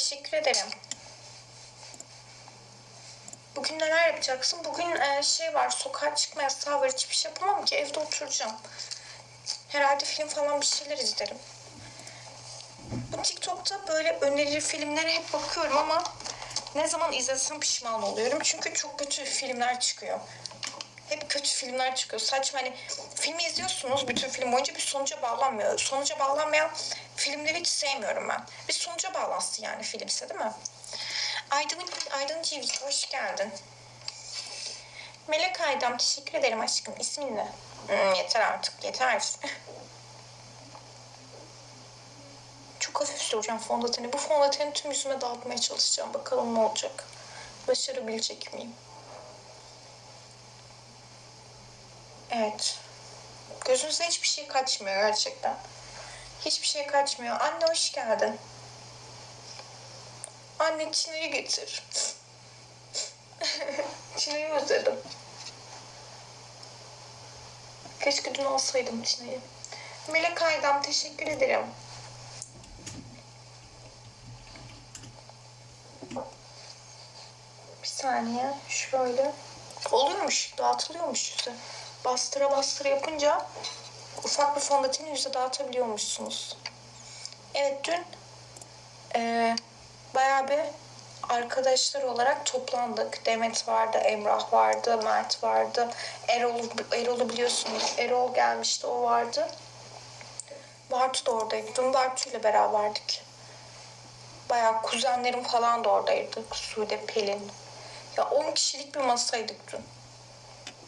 Teşekkür ederim. Bugün neler yapacaksın? Bugün e, şey var, sokağa çıkma yasağı var. Hiçbir şey yapamam ki. Evde oturacağım. Herhalde film falan bir şeyler izlerim. Bu TikTok'ta böyle önerili filmlere hep bakıyorum ama ne zaman izlesem pişman oluyorum. Çünkü çok kötü filmler çıkıyor. Hep kötü filmler çıkıyor. Saçma hani filmi izliyorsunuz bütün film boyunca bir sonuca bağlanmıyor. Sonuca bağlanmayan filmleri hiç sevmiyorum ben. Bir sonuca bağlansın yani filmse değil mi? Aydın, Aydın Ceviz hoş geldin. Melek Aydam teşekkür ederim aşkım. İsmin ne? Hmm, yeter artık yeter. Çok hafif süreceğim fondöteni. Bu fondöteni tüm yüzüme dağıtmaya çalışacağım. Bakalım ne olacak. Başarabilecek miyim? Evet. Gözünüze hiçbir şey kaçmıyor gerçekten. Hiçbir şey kaçmıyor. Anne hoş geldin. Anne Çine'yi getir. Çine'yi özledim. Keşke dün alsaydım Çine'yi. Melek Aydam teşekkür ederim. Bir saniye şöyle. Oluyormuş, dağıtılıyormuş yüze. Bastıra bastıra yapınca ufak bir fondöteni yüze dağıtabiliyormuşsunuz. Evet dün eee bayağı bir arkadaşlar olarak toplandık. Demet vardı, Emrah vardı, Mert vardı. Erol, Erol'u biliyorsunuz. Erol gelmişti, o vardı. Bartu da oradaydı. Dün Bartu ile beraberdik. Bayağı kuzenlerim falan da oradaydı. Sude, Pelin. Ya 10 kişilik bir masaydık dün.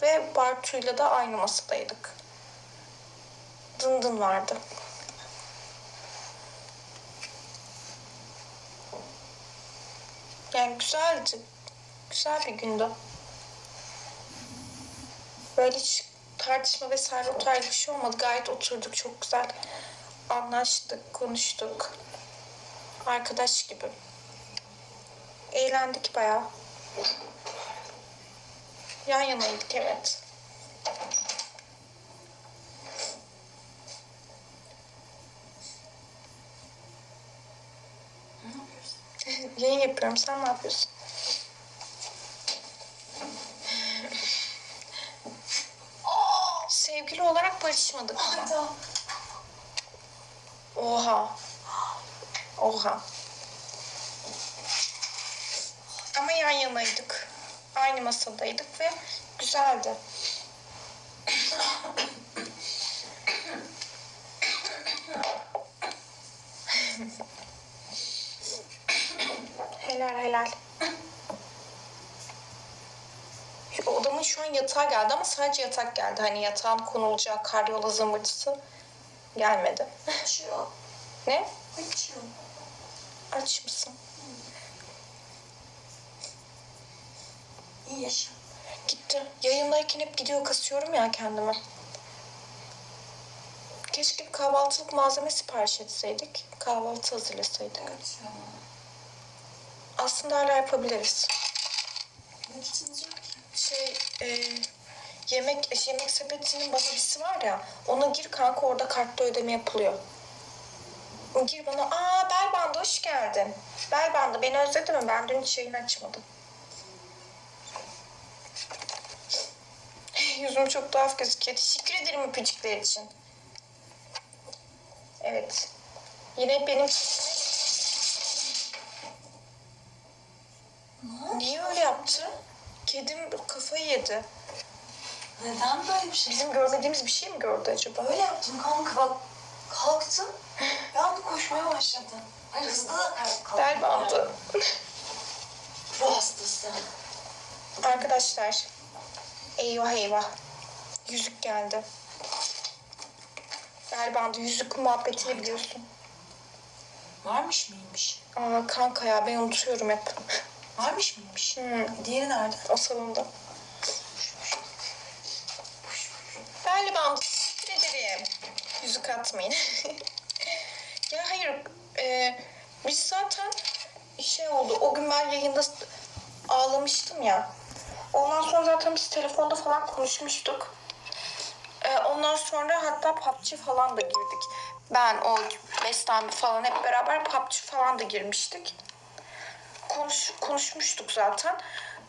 Ve Bartu'yla da aynı masadaydık. Dın dın vardı. Yani güzeldi. Güzel bir gündü. Böyle hiç tartışma vesaire o tarz bir şey olmadı. Gayet oturduk çok güzel. Anlaştık, konuştuk. Arkadaş gibi. Eğlendik bayağı. Yan yanaydık evet. Yayın yapıyorum. Sen ne yapıyorsun? Sevgili olarak barışmadık ama. Oha. Oha. Ama yan yanaydık. Aynı masadaydık ve güzeldi. Helal helal. Şu odamın şu an yatağı geldi ama sadece yatak geldi. Hani yatağın konulacağı karyola zımbırtısı gelmedi. Açıyor. ne? Açıyor. Aç mısın? İyi yaşa. Gitti. Yayındayken hep gidiyor kasıyorum ya kendime. Keşke bir kahvaltılık malzeme sipariş etseydik. Kahvaltı hazırlasaydık. Evet. Aslında hala yapabiliriz. Ne içilecek ki? Şey, e, yemek yemek sepetinin bazisi var ya. Ona gir kanka orada kartla ödeme yapılıyor. Gir bana. Aa Belbanda hoş geldin. Belbanda beni özledin mi? Ben dün hiç yayın açmadım. Yüzüm çok tuhaf gözüküyor. Teşekkür ederim öpücükler için. Evet. Yine benim Ne Niye öyle yaptı? Kedim kafayı yedi. Neden böyle bir şey? Bizim görmediğimiz bir şey mi gördü acaba? Öyle yaptım kanka bak. Kalktım. Bir anda koşmaya başladı. Hayır hızlı da kalk. Bel bandı. Ruh hastası. Arkadaşlar. Eyvah eyvah. Yüzük geldi. Bel bandı. Yüzük muhabbetini biliyorsun. Varmış mıymış? Aa kanka ya ben unutuyorum hep. Varmış mıymış? Hmm, Diğeri nerede? o salonda. Bel bandı. Teşekkür ederim. Yüzük atmayın. ya hayır. E, biz zaten şey oldu. O gün ben yayında ağlamıştım ya. Ondan sonra zaten biz telefonda falan konuşmuştuk. Ee, ondan sonra hatta PUBG falan da girdik. Ben, o, Bestami falan hep beraber PUBG falan da girmiştik. Konuş, konuşmuştuk zaten.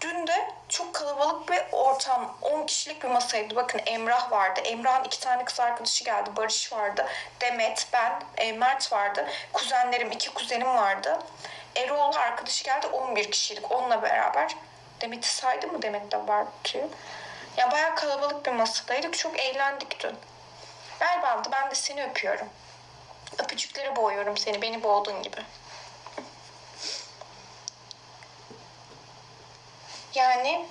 Dün de çok kalabalık bir ortam. 10 kişilik bir masaydı. Bakın Emrah vardı. Emrah'ın iki tane kız arkadaşı geldi. Barış vardı. Demet, ben, e, Mert vardı. Kuzenlerim, iki kuzenim vardı. Erol arkadaşı geldi. 11 kişilik. Onunla beraber. Demet'i saydı mı? Demet de var diyor. Ya bayağı kalabalık bir masadaydık. Çok eğlendik dün. Bandı. Ben de seni öpüyorum. Öpücüklere boğuyorum seni. Beni boğduğun gibi. Yani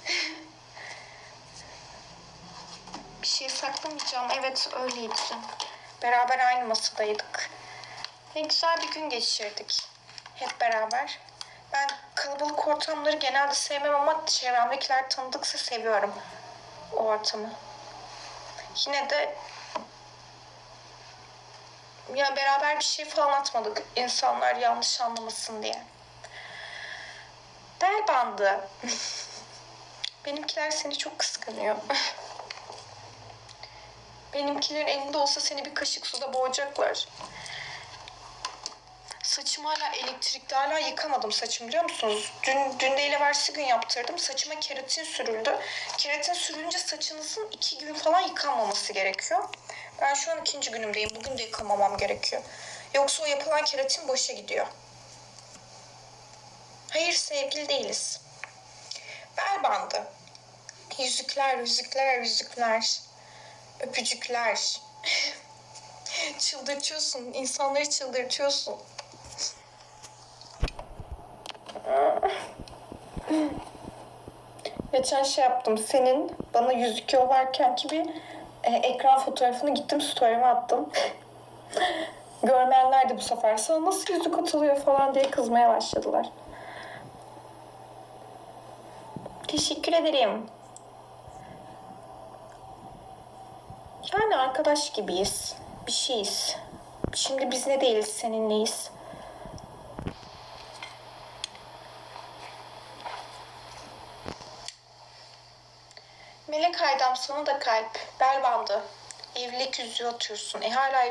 bir şey saklamayacağım. Evet öyleydi. Beraber aynı masadaydık. Ne güzel bir gün geçirdik. Hep beraber. Ben kalabalık ortamları genelde sevmem ama çevremdekiler tanıdıksa seviyorum o ortamı. Yine de ya beraber bir şey falan atmadık insanlar yanlış anlamasın diye. Bel bandı. Benimkiler seni çok kıskanıyor. Benimkilerin elinde olsa seni bir kaşık suda boğacaklar. Saçımı hala elektrikli hala yıkamadım saçım biliyor musunuz? Dün, dün değil evvelsi gün yaptırdım. Saçıma keratin sürüldü. Keratin sürülünce saçınızın iki gün falan yıkanmaması gerekiyor. Ben şu an ikinci günümdeyim. Bugün de yıkamamam gerekiyor. Yoksa o yapılan keratin boşa gidiyor. Hayır sevgili değiliz. Bel bandı. Yüzükler, yüzükler, yüzükler. Öpücükler. Çıldırtıyorsun. insanları çıldırtıyorsun. Geçen şey yaptım. Senin bana yüzük yollarken ki bir e, ekran fotoğrafını gittim story'ime attım. Görmeyenler de bu sefer sana nasıl yüzük atılıyor falan diye kızmaya başladılar. Teşekkür ederim. Yani arkadaş gibiyiz. Bir şeyiz. Şimdi biz ne değiliz seninleyiz. Melek Aydam sana da kalp. Bel bandı. Evlilik yüzüğü atıyorsun. E hala evlilik